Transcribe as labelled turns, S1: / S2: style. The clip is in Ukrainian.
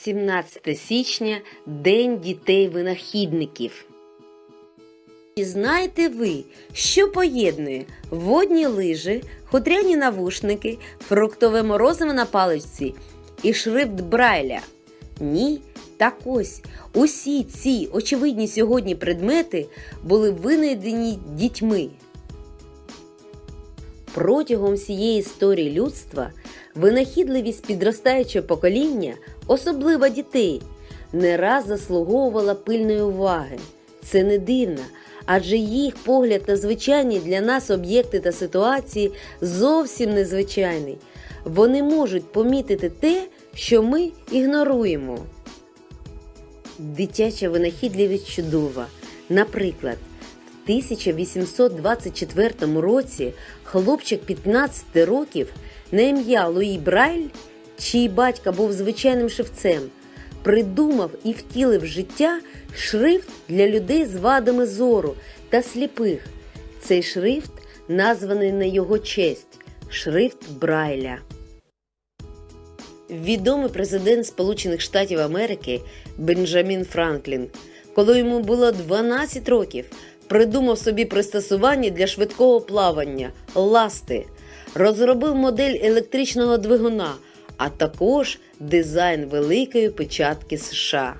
S1: 17 січня День дітей-винахідників. Чи знаєте ви, що поєднує водні лижі, хутряні навушники, фруктове морозиво на паличці і шрифт Брайля? Ні, так ось усі ці очевидні сьогодні предмети були винайдені дітьми. Протягом всієї історії людства винахідливість підростаючого покоління, особливо дітей, не раз заслуговувала пильної уваги. Це не дивно, адже їх погляд на звичайні для нас об'єкти та ситуації зовсім незвичайний. Вони можуть помітити те, що ми ігноруємо. Дитяча винахідливість чудова. Наприклад, 1824 році хлопчик 15 років на ім'я Луї Брайль, чий батька був звичайним шевцем, придумав і втілив життя шрифт для людей з вадами зору та сліпих. Цей шрифт названий на його честь шрифт Брайля. Відомий президент Сполучених Штатів Америки Бенджамін Франклін, коли йому було 12 років, придумав собі пристосування для швидкого плавання ласти, розробив модель електричного двигуна, а також дизайн великої печатки США.